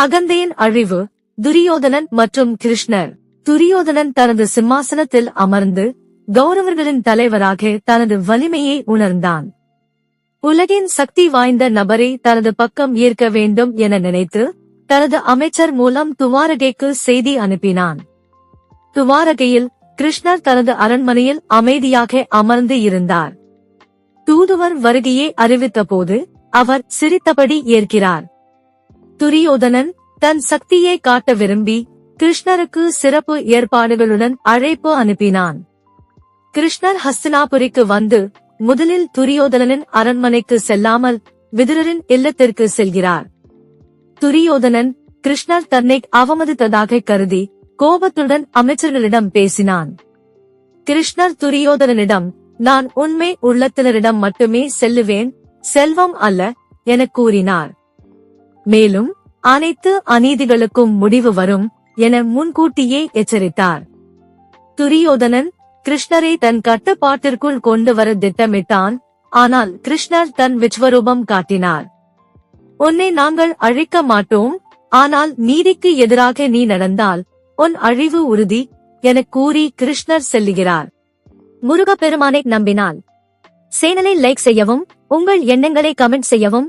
அகந்தையின் அழிவு துரியோதனன் மற்றும் கிருஷ்ணர். துரியோதனன் தனது சிம்மாசனத்தில் அமர்ந்து கௌரவர்களின் தலைவராக தனது வலிமையை உணர்ந்தான். உலகின் சக்தி வாய்ந்த நபரை தனது பக்கம் ஈர்க்க வேண்டும் என நினைத்து தனது அமைச்சர் மூலம் துவாரகைக்கு செய்தி அனுப்பினான். துவாரகையில் கிருஷ்ணர் தனது அரண்மனையில் அமைதியாக அமர்ந்து இருந்தார். தூதுவர் வருகையை அறிவித்தபோது அவர் சிரித்தபடி ஏற்கிறார். துரியோதனன் தன் சக்தியை காட்ட விரும்பி கிருஷ்ணருக்கு சிறப்பு ஏற்பாடுகளுடன் அழைப்பு அனுப்பினான். கிருஷ்ணர் ஹஸ்தினாபுரிக்கு வந்து முதலில் துரியோதனனின் அரண்மனைக்கு செல்லாமல் விதுரரின் இல்லத்திற்கு செல்கிறார். துரியோதனன் கிருஷ்ணர் தன்னை அவமதித்ததாக கருதி கோபத்துடன் அமைச்சர்களிடம் பேசினான். கிருஷ்ணர் துரியோதனனிடம் நான் உண்மை உள்ளத்தினரிடம் மட்டுமே செல்லுவேன் செல்வம் அல்ல எனக் கூறினார். மேலும் அனைத்து அநீதிகளுக்கும் முடிவு வரும் என முன்கூட்டியே எச்சரித்தார். துரியோதனன் கிருஷ்ணரை தன் கட்டுப்பாட்டிற்குள் கொண்டு வர திட்டமிட்டான் ஆனால் கிருஷ்ணர் தன் விஸ்வரூபம் காட்டினார். உன்னை நாங்கள் அழிக்க மாட்டோம் ஆனால் நீதிக்கு எதிராக நீ நடந்தால் உன் அழிவு உறுதி என கூறி கிருஷ்ணர் செல்லுகிறார் முருகப்பெருமானை நம்பினால். சேனலை லைக் செய்யவும் உங்கள் எண்ணங்களை கமெண்ட் செய்யவும்